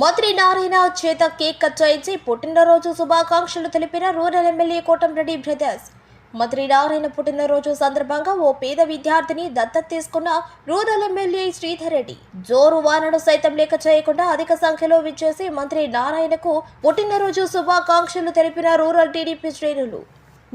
మంత్రి నారాయణ చేత cake cut చేయించి పుట్టినరోజు శుభాకాంక్షలు తెలిపిన రూరల్ ఎమ్మెల్యే కోటంరెడ్డి బ్రదర్స్. మంత్రి నారాయణ పుట్టినరోజు సందర్భంగా ఓ పేద విద్యార్థిని దత్తత తీసుకున్న రూరల్ ఎమ్మెల్యే శ్రీధర్ రెడ్డి జోరు వానను సైతం లెక్క చేయకుండా అధిక సంఖ్యలో విచ్చేసి మంత్రి నారాయణకు పుట్టినరోజు శుభాకాంక్షలు తెలిపిన రూరల్ టీడీపీ శ్రేణులు.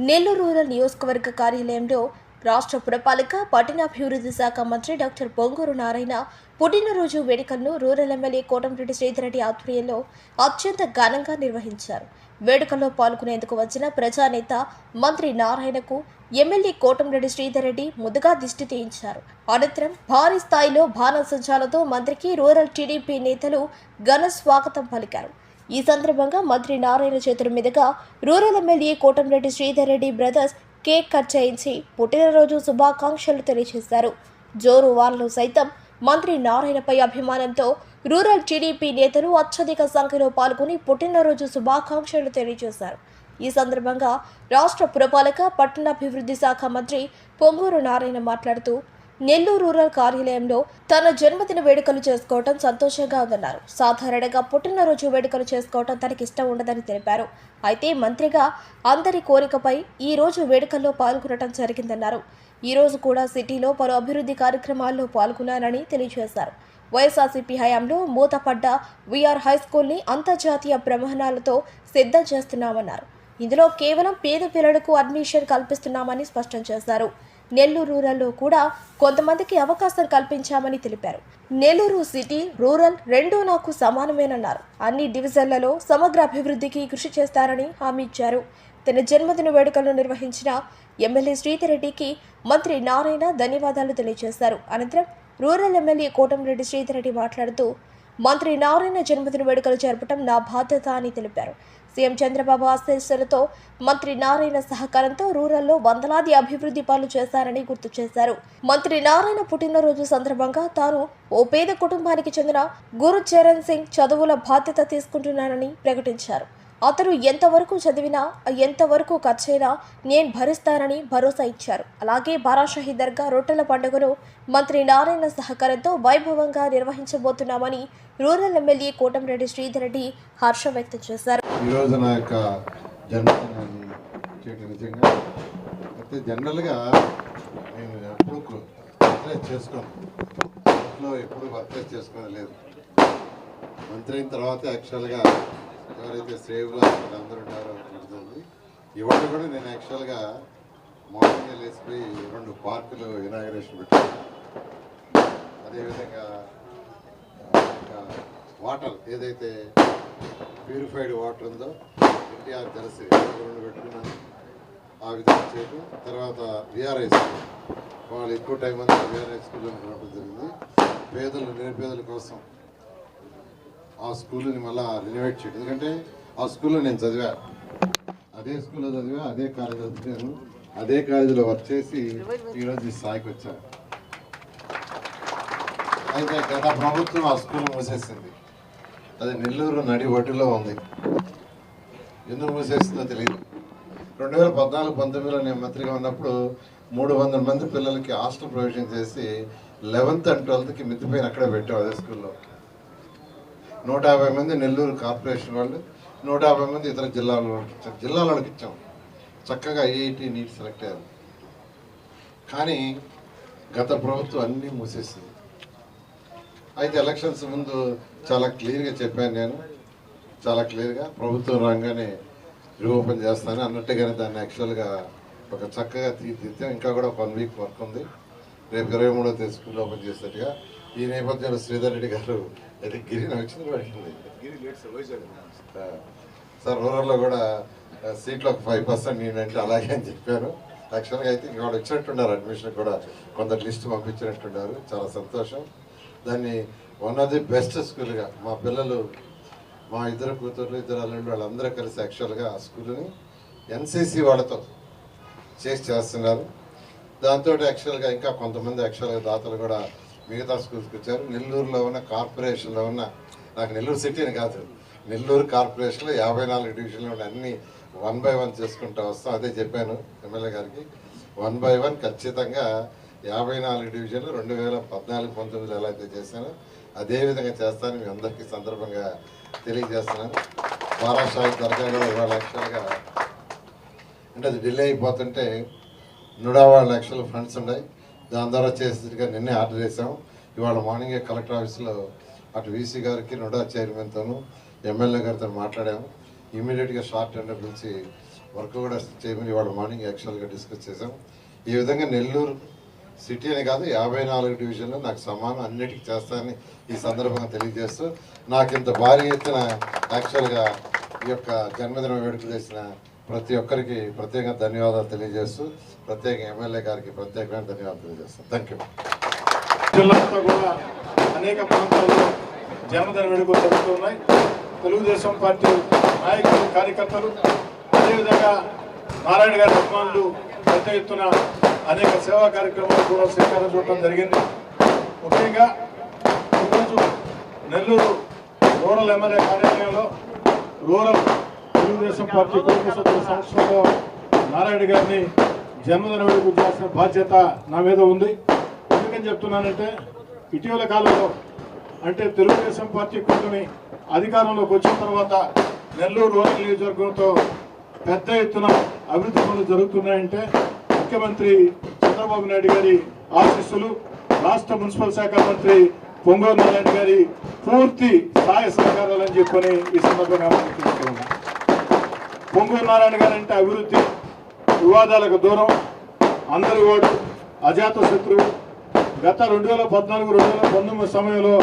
నెల్లూరు రూరల్ నియోజకవర్గ కార్యాలయంలో రాష్ట్ర పురపాలిక పట్టణాభివృద్ధి శాఖ మంత్రి డాక్టర్ పొంగూరు నారాయణ పుట్టినరోజు వేడుకలను రూరల్ ఎమ్మెల్యే కోటంరెడ్డి శ్రీధరెడ్డి ఆధ్వర్యంలో అత్యంత ఘనంగా నిర్వహించారు. వేడుకల్లో పాల్గొనేందుకు వచ్చిన ప్రజానేత మంత్రి నారాయణకు ఎమ్మెల్యే కోటంరెడ్డి శ్రీధరెడ్డి ముద్దుగా దిష్టి తీయించారు. అనంతరం భారీ స్థాయిలో బాణసంచాలతో మంత్రికి రూరల్ టీడీపీ నేతలు ఘన స్వాగతం పలికారు. ఈ సందర్భంగా మంత్రి నారాయణ చేతుల మీదుగా rural MLA Kotamreddy Sridhar Reddy brothers cake cut చేయించి పుట్టినరోజు శుభాకాంక్షలు తెలియజేశారు. జోరు వానలు సైతం మంత్రి నారాయణపై అభిమానంతో రూరల్ టీడీపీ నేతలు అత్యధిక సంఖ్యలో పాల్గొని పుట్టినరోజు శుభాకాంక్షలు తెలియజేశారు. ఈ సందర్భంగా రాష్ట్ర పురపాలక పట్టణాభివృద్ధి శాఖ మంత్రి పొంగూరు నారాయణ మాట్లాడుతూ నెల్లూరు రూరల్ కార్యాలయంలో తన జన్మదిన వేడుకలు చేసుకోవటం సంతోషంగా ఉందన్నారు. సాధారణంగా పుట్టినరోజు వేడుకలు చేసుకోవటం తనకి ఇష్టం ఉండదని తెలిపారు. అయితే మంత్రిగా అందరి కోరికపై ఈ రోజు వేడుకల్లో పాల్గొనడం జరిగిందన్నారు. ఈరోజు కూడా సిటీలో పలు అభివృద్ధి కార్యక్రమాల్లో పాల్గొన్నారని తెలియజేశారు. వైఎస్ఆర్సీపీ హయాంలో మూతపడ్డ వీఆర్ హై స్కూల్ని అంతర్జాతీయ ప్రమాణాలతో సిద్ధం చేస్తున్నామన్నారు. ఇందులో కేవలం పేద పిల్లలకు అడ్మిషన్ కల్పిస్తున్నామని స్పష్టం చేశారు. నెల్లూరు రూరల్లో కూడా కొంతమందికి అవకాశం కల్పించామని తెలిపారు. నెల్లూరు సిటీ రూరల్ రెండూ నాకు సమానమేనన్నారు. అన్ని డివిజన్లలో సమగ్ర అభివృద్ధికి కృషి చేస్తారని హామీ ఇచ్చారు. తన జన్మదిన వేడుకలను నిర్వహించిన ఎమ్మెల్యే శ్రీధరెడ్డికి మంత్రి నారాయణ ధన్యవాదాలు తెలియజేశారు. అనంతరం రూరల్ ఎమ్మెల్యే కోటంరెడ్డి శ్రీధరెడ్డి మాట్లాడుతూ మంత్రి నారాయణ జన్మదిన వేడుకలు జరపడం నా బాధ్యత అని తెలిపారు. సీఎం చంద్రబాబు ఆశీస్సులతో మంత్రి నారాయణ సహకారంతో రూరల్లో వందలాది అభివృద్ధి పనులు చేశారని గుర్తు చేశారు. మంత్రి నారాయణ పుట్టినరోజు సందర్భంగా తాను ఓ పేద కుటుంబానికి చెందిన గురు చరణ్ సింగ్ చదువుల బాధ్యత తీసుకుంటున్నానని ప్రకటించారు. అతను ఎంతవరకు చదివినా ఎంతవరకు ఖర్చైనా నేను భరిస్తానని భరోసా ఇచ్చారు. అలాగే బారాషాహి దర్గా రొట్టెల పండుగను మంత్రి నారాయణ సహకారంతో వైభవంగా నిర్వహించబోతున్నామని రూరల్ ఎమ్మెల్యే కోటంరెడ్డి శ్రీధర్ రెడ్డి హర్షం వ్యక్తం చేశారు. ఈరోజు నా యొక్క అయితే జనరల్గా నేను ఎప్పుడు చేసుకోను. ఎప్పుడు వర్క్ చేసుకునేది లేదు మంత్రి అయిన తర్వాత యాక్చువల్గా ఎవరైతే సేవ్లో అందరూ ఉంటారో అర్థమైంది. ఇవాళ కూడా నేను యాక్చువల్గా మార్నింగ్ వెళ్ళేసిపోయి రెండు పార్కులు ఇనాగరేషన్ పెట్టాను. అదేవిధంగా వాటర్ ఏదైతే ప్యూరిఫైడ్ వాటర్ ఉందో ఎన్టీఆర్ తెలిసి రెండు పెట్టుకున్నాను. ఆ విధంగా చేయడం తర్వాత విఆర్ఐ స్కూల్ వాళ్ళు ఎక్కువ టైం అంతా విఆర్ఐ స్కూల్లో ఉండడం జరిగింది. పేదలు నిరుపేదల కోసం ఆ స్కూల్ని మళ్ళీ రినోవేట్ చేయడం ఎందుకంటే ఆ స్కూల్లో నేను చదివా. అదే స్కూల్లో చదివా అదే కాలేజీలో చదివాను. అదే కాలేజీలో వర్క్ చేసి ఈరోజు ఈ స్థాయికి వచ్చాను అయితే గత ప్రభుత్వం ఆ స్కూల్ మూసేసింది. అది నెల్లూరు నడి ఒడ్డులో ఉంది. ఎందుకు మూసేస్తుందో తెలియదు రెండు వేల పద్నాలుగు పంతొమ్మిదిలో నేను మంత్రిగా ఉన్నప్పుడు మూడు వందల మంది పిల్లలకి హాస్టల్ ప్రొవిజన్ చేసి లెవెన్త్ అండ్ ట్వెల్త్కి మిద్దిపోయిన అక్కడే పెట్టాం అదే స్కూల్లో. నూట యాభై మంది నెల్లూరు కార్పొరేషన్ వాళ్ళు నూట యాభై మంది ఇతర జిల్లాల వాళ్ళకి ఇచ్చాం జిల్లాల ఇచ్చాం. చక్కగా ఐఐటి నీట్ సెలెక్ట్ అయ్యారు. కానీ గత ప్రభుత్వం అన్నీ మూసేసింది. అయితే ఎలక్షన్స్ ముందు చాలా క్లియర్గా చెప్పాను నేను. చాలా క్లియర్గా ప్రభుత్వం రాగానే రూపం చేస్తాను అన్నట్టుగానే దాన్ని యాక్చువల్గా ఒక చక్కగా తీర్చిదిద్దాం. ఇంకా కూడా వన్ వీక్ వర్క్ ఉంది. రేపు ఇరవై మూడో తేదీ ఓపెన్ చేసేట్టుగా ఈ నేపథ్యంలో శ్రీధర్ రెడ్డి గారు అయితే గిరి పడుతుంది ఆ, సార్ రూరల్లో కూడా సీట్లో ఒక ఫైవ్ పర్సెంట్ నేనంటే అలాగే అని చెప్పాను యాక్చువల్గా అయితే ఇంకా వాళ్ళు వచ్చినట్టున్నారు అడ్మిషన్ కూడా కొంత లిస్ట్ పంపించినట్టున్నారు. చాలా సంతోషం. దాన్ని వన్ ఆఫ్ ది బెస్ట్ స్కూల్గా మా పిల్లలు మా ఇద్దరు కూతుర్లు ఇద్దరు అల్లుళ్ళు వాళ్ళందరూ కలిసి యాక్చువల్గా ఆ స్కూల్ని ఎన్సీసీ వాళ్ళతో చేసి చేస్తున్నారు. దాంతో యాక్చువల్గా ఇంకా కొంతమంది యాక్చువల్గా దాతలు కూడా మిగతా స్కూల్స్కి వచ్చారు. నెల్లూరులో ఉన్న కార్పొరేషన్లో ఉన్న నాకు నెల్లూరు సిటీని కాదు నెల్లూరు కార్పొరేషన్లో యాభై నాలుగు డివిజన్లు ఉన్న అన్ని వన్ బై వన్ చేసుకుంటూ వస్తాం. అదే చెప్పాను ఎమ్మెల్యే గారికి. వన్ బై వన్ ఖచ్చితంగా యాభై నాలుగు డివిజన్లు రెండు వేల పద్నాలుగు పంతొమ్మిది ఎలా అయితే చేశానో అదేవిధంగా చేస్తానని మీ అందరికీ సందర్భంగా తెలియజేస్తున్నాను. మహారాష్ట్ర దర్గాలో ఇరవై లక్షలుగా అంటే అది డిలే అయిపోతుంటే నూట లక్షల ఫండ్స్ ఉన్నాయి. దాని ద్వారా చేసేట్టుగా నిన్నే ఆర్డర్ చేసాం ఇవాళ మార్నింగ్ కలెక్టర్ ఆఫీస్లో అటు వీసీ గారికి నోడా చైర్మన్తోనూ ఎమ్మెల్యే గారితో మాట్లాడాము. ఇమీడియట్గా షార్ట్ టెండర్ పిలిచి వర్క్ కూడా చేయమని ఇవాళ మార్నింగ్ యాక్చువల్గా డిస్కస్ చేసాం ఈ విధంగా నెల్లూరు సిటీ అని కాదు యాభై నాలుగు డివిజన్లు నాకు సమానం అన్నిటికీ చేస్తానని ఈ సందర్భంగా తెలియజేస్తూ నాకు ఇంత భారీ ఎత్తున యాక్చువల్గా ఈ యొక్క జన్మదిన వేడుకలు చేసిన ప్రతి ఒక్కరికి ప్రత్యేక ధన్యవాదాలు తెలియజేస్తూ ప్రత్యేక ఎమ్మెల్యే గారికి ప్రత్యేకమైన ధన్యవాదాలు తెలియజేస్తాను థ్యాంక్ యూ జిల్లాతో కూడా అనేక ప్రాంతాల్లో జన్మదిన వేడుకలు జరుగుతున్నాయి. తెలుగుదేశం పార్టీ నాయకులు కార్యకర్తలు అదేవిధంగా నారాయణ గారి అభిమానులు పెద్ద ఎత్తున అనేక సేవా కార్యక్రమాలు కూడా శ్రీకారం చూడటం జరిగింది. ముఖ్యంగా ఈరోజు నెల్లూరు రూరల్ ఎమ్మెల్యే కార్యాలయంలో రూరల్ తెలుగుదేశం పార్టీ కుటుంబ సభ్యుల సంస్థలో నారాయణ గారిని జన్మదిన వేడుకు చేసిన బాధ్యత నా మీద ఉంది. ఎందుకని చెప్తున్నానంటే ఇటీవల కాలంలో అంటే తెలుగుదేశం పార్టీ కూటమి అధికారంలోకి వచ్చిన తర్వాత నెల్లూరు రూరల్ నియోజకవర్గంతో పెద్ద ఎత్తున అభివృద్ధి పనులు జరుగుతున్నాయంటే ముఖ్యమంత్రి చంద్రబాబు నాయుడు గారి ఆశీస్సులు రాష్ట్ర మున్సిపల్ శాఖ మంత్రి పొంగూరు నారాయణ గారి పూర్తి సహాయ సహకారాలని చెప్పని ఈ సందర్భంగా మనం తెలుసుకున్నాం పొంగూరు నారాయణ గారు అంటే అభివృద్ధి వివాదాలకు దూరం అందరి వాడు అజాత శత్రువు. గత రెండు వేల పద్నాలుగు రెండు వేల పంతొమ్మిది సమయంలో